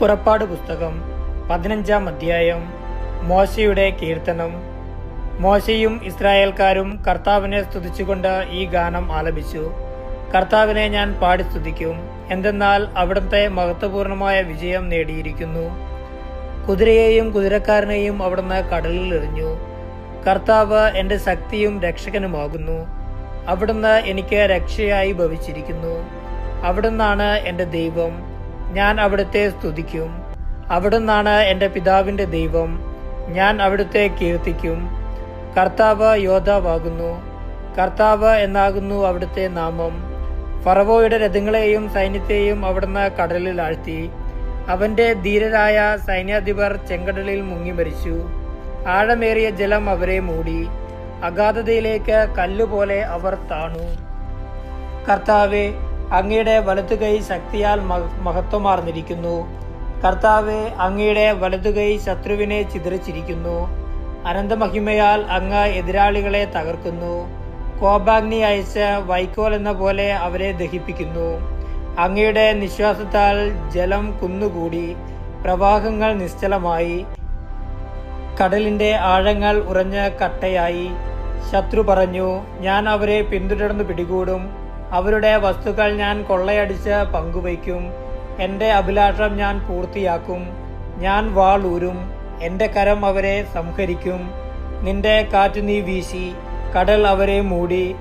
പുറപ്പാട് പുസ്തകം പതിനഞ്ചാം അധ്യായം. മോശയുടെ കീർത്തനം. മോശയും ഇസ്രായേൽക്കാരും കർത്താവിനെ സ്തുതിച്ചുകൊണ്ട് ഈ ഗാനം ആലപിച്ചു. കർത്താവിനെ ഞാൻ പാടി സ്തുതിക്കും. എന്തെന്നാൽ അവിടുത്തെ മഹത്വപൂർണമായ വിജയം നേടിയിരിക്കുന്നു. കുതിരയെയും കുതിരക്കാരനെയും അവിടുന്ന് കടലിൽ എറിഞ്ഞു. കർത്താവ് എന്റെ ശക്തിയും രക്ഷകനുമാകുന്നു. അവിടുന്ന് എനിക്ക് രക്ഷയായി ഭവിച്ചിരിക്കുന്നു. അവിടുന്നാണ് എന്റെ ദൈവം. ഞാൻ അവിടുത്തെ സ്തുതിക്കും. അവിടുന്നാണ് എന്റെ പിതാവിന്റെ ദൈവം. ഞാൻ അവിടുത്തെ കീർത്തിക്കും. കർത്താവ് യോദ്ധാവാകുന്നു. കർത്താവ് എന്നാകുന്നു അവിടുത്തെ നാമം. ഫറവോയുടെ രഥങ്ങളെയും സൈന്യത്തെയും അവിടുന്ന് കടലിൽ ആഴ്ത്തി. അവന്റെ ധീരരായ സൈന്യാധിപർ ചെങ്കടലിൽ മുങ്ങി മരിച്ചു. ആഴമേറിയ ജലം അവരെ മൂടി. അഗാധതയിലേക്ക് കല്ലുപോലെ അവർ താണു. കർത്താവെ അങ്ങയുടെ വലതുകൈ ശക്തിയാൽ മഹ- മഹത്വമാർന്നിരിക്കുന്നു. കർത്താവ് അങ്ങയുടെ വലതുകൈ ശത്രുവിനെ ചിതറിച്ചിരിക്കുന്നു. അനന്തമഹിമയാൽ അങ്ങ് എതിരാളികളെ തകർക്കുന്നു. കോപാഗ്നി അയച്ച വൈക്കോൽ എന്ന പോലെ അവരെ ദഹിപ്പിക്കുന്നു. അങ്ങയുടെ നിശ്വാസത്താൽ ജലം കുന്നുകൂടി. പ്രവാഹങ്ങൾ നിശ്ചലമായി. കടലിന്റെ ആഴങ്ങൾ ഉറഞ്ഞ കട്ടയായി. ശത്രു പറഞ്ഞു ഞാൻ അവരെ പിന്തുടർന്നു പിടികൂടും. അവരുടെ വസ്തുക്കൾ ഞാൻ കൊള്ളയടിച്ച് പങ്കുവയ്ക്കും. എന്റെ അഭിലാഷം ഞാൻ പൂർത്തിയാക്കും. ഞാൻ വാളൂരും. എന്റെ കരം അവരെ സംഹരിക്കും. നിന്റെ കാറ്റ് നീ വീശി. കടൽ അവരെ മൂടി.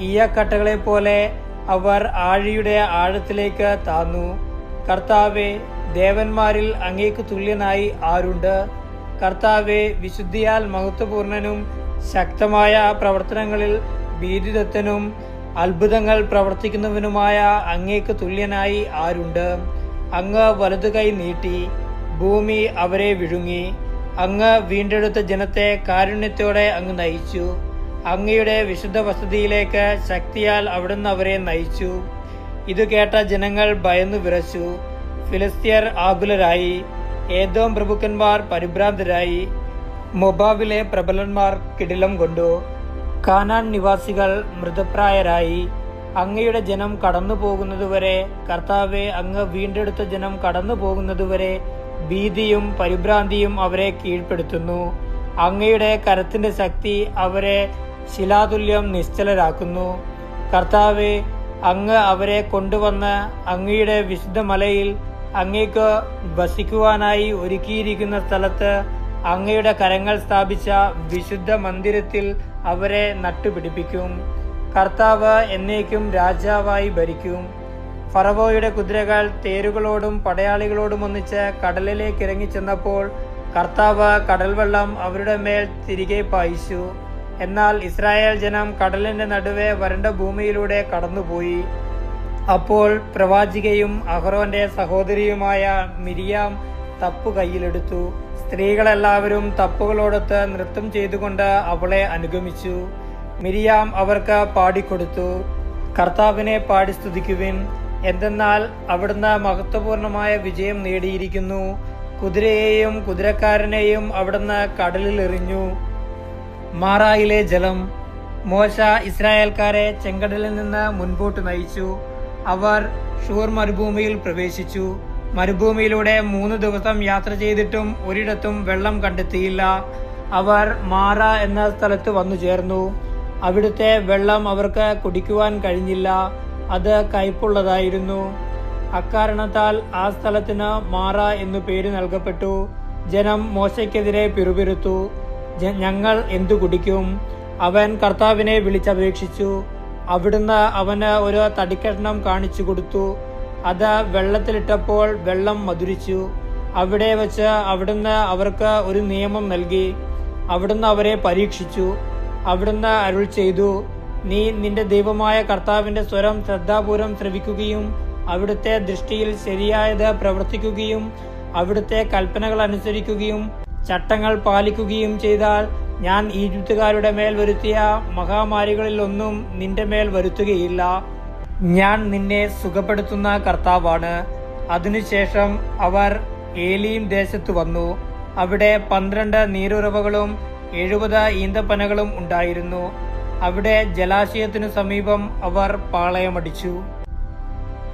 ഈയക്കട്ടകളെ പോലെ അവർ ആഴിയുടെ ആഴത്തിലേക്ക് താന്നു. കർത്താവെ ദേവന്മാരിൽ അങ്ങേക്ക് തുല്യനായി ആരുണ്ട്? കർത്താവെ വിശുദ്ധിയാൽ മഹത്വപൂർണനും ശക്തമായ പ്രവർത്തനങ്ങളിൽ ഭീതിദത്തനും അത്ഭുതങ്ങൾ പ്രവർത്തിക്കുന്നവനുമായ അങ്ങേക്ക് തുല്യനായി ആരുണ്ട്? അങ്ങ് വലതുകൈ നീട്ടി ഭൂമി അവരെ വിഴുങ്ങി അങ്ങ് വീണ്ടെടുത്ത ജനത്തെ കാരുണ്യത്തോടെ അങ്ങ് നയിച്ചു അങ്ങയുടെ വിശുദ്ധ വസതിയിലേക്ക് ശക്തിയാൽ അവിടുന്ന് അവരെ നയിച്ചു. ഇത് കേട്ട ജനങ്ങൾ ഭയന്നു വിറച്ചു. ഫിലിസ്തീയർ ആകുലരായി ഏതോം പ്രഭുക്കന്മാർ പരിഭ്രാന്തരായി മൊബാബിലെ പ്രബലന്മാർ കിടിലം കൊണ്ടു. കാനാൻ നിവാസികൾ മൃതപ്രായരായി. അങ്ങയുടെ ജനം കടന്നു പോകുന്നതുവരെ കർത്താവെ അങ്ങ് വീണ്ടെടുത്ത ജനം കടന്നു പോകുന്നതുവരെ ഭീതിയും പരിഭ്രാന്തിയും അവരെ കീഴ്പ്പെടുത്തുന്നു. അങ്ങയുടെ കരത്തിന്റെ ശക്തി അവരെ ശിലാതുല്യം നിശ്ചലരാക്കുന്നു. കർത്താവെ അങ്ങ് അവരെ കൊണ്ടുവന്ന് അങ്ങയുടെ വിശുദ്ധ മലയിൽ അങ്ങേക്ക് വസിക്കുവാനായി ഒരുക്കിയിരിക്കുന്ന സ്ഥലത്ത് അങ്ങയുടെ കരങ്ങൾ സ്ഥാപിച്ച വിശുദ്ധ മന്ദിരത്തിൽ അവരെ നട്ടുപിടിപ്പിക്കും. കർത്താവ് എന്നേക്കും രാജാവായി ഭരിക്കും. ഫറവോയുടെ കുതിരകൾ തേരുകളോടും പടയാളികളോടും ഒന്നിച്ച് കടലിലേക്ക് ഇറങ്ങിച്ചെന്നപ്പോൾ കർത്താവ് കടൽവെള്ളം അവരുടെ മേൽ തിരികെ പായിച്ചു. എന്നാൽ ഇസ്രായേൽ ജനം കടലിന്റെ നടുവെ വരണ്ട ഭൂമിയിലൂടെ കടന്നുപോയി. അപ്പോൾ പ്രവാചികയും അഹ്റോന്റെ സഹോദരിയുമായ മിരിയാം തപ്പു കയ്യിലെടുത്തു സ്ത്രീകളെല്ലാവരും തപ്പുകളോടൊത്ത് നൃത്തം ചെയ്തുകൊണ്ട് അവളെ അനുഗമിച്ചു. മിരിയാം അവർക്ക് പാടിക്കൊടുത്തു. കർത്താവിനെ പാടി സ്തുതിക്കുവിൻ. എന്തെന്നാൽ അവിടുന്ന് മഹത്വപൂർണമായ വിജയം നേടിയിരിക്കുന്നു. കുതിരയെയും കുതിരക്കാരനെയും അവിടുന്ന് കടലിൽ എറിഞ്ഞു മാറായിലെ ജലം. മോശ ഇസ്രായേൽക്കാരെ ചെങ്കടലിൽ നിന്ന് മുൻപോട്ട് നയിച്ചു. അവർ ഷൂർ മരുഭൂമിയിൽ പ്രവേശിച്ചു. മരുഭൂമിയിലൂടെ മൂന്ന് ദിവസം യാത്ര ചെയ്തിട്ടും ഒരിടത്തും വെള്ളം കണ്ടെത്തിയില്ല. അവർ മാറ എന്ന സ്ഥലത്ത് വന്നു ചേർന്നു. അവിടുത്തെ വെള്ളം അവർക്ക് കുടിക്കുവാൻ കഴിഞ്ഞില്ല. അത് കയ്പുള്ളതായിരുന്നു. അക്കാരണത്താൽ ആ സ്ഥലത്തിന് മാറ എന്നു പേര് നൽകപ്പെട്ടു. ജനം മോശയ്ക്കെതിരെ പിറുപിരുത്തു ഞങ്ങൾ എന്തു കുടിക്കും? അവൻ കർത്താവിനെ വിളിച്ചപേക്ഷിച്ചു. അവിടുന്ന് അവന് ഒരു തടിക്കഷ്ണം കാണിച്ചു കൊടുത്തു. അത് വെള്ളത്തിലിട്ടപ്പോൾ വെള്ളം മധുരിച്ചു. അവിടെ വച്ച് അവിടുന്ന് അവർക്ക് ഒരു നിയമം നൽകി. അവിടുന്ന് അവരെ പരീക്ഷിച്ചു. അവിടുന്ന് അരുൾ ചെയ്തു നീ നിന്റെ ദൈവമായ കർത്താവിന്റെ സ്വരം ശ്രദ്ധാപൂർവം ശ്രവിക്കുകയും അവിടുത്തെ ദൃഷ്ടിയിൽ ശരിയായത് പ്രവർത്തിക്കുകയും അവിടുത്തെ കൽപ്പനകൾ അനുസരിക്കുകയും ചട്ടങ്ങൾ പാലിക്കുകയും ചെയ്താൽ ഞാൻ ഈജിപ്തുകാരുടെ മേൽ വരുത്തിയ മഹാമാരികളിൽ ഒന്നും നിന്റെ മേൽ വരുത്തുകയില്ല. ഞാൻ നിന്നെ സുഖപ്പെടുത്തുന്ന കർത്താവാണ്. അതിനുശേഷം അവർ ഏലീം ദേശത്തു വന്നു. അവിടെ പന്ത്രണ്ട് നീരുറവകളും എഴുപത് ഈന്തപ്പനകളും ഉണ്ടായിരുന്നു. അവിടെ ജലാശയത്തിനു സമീപം അവർ പാളയമടിച്ചു.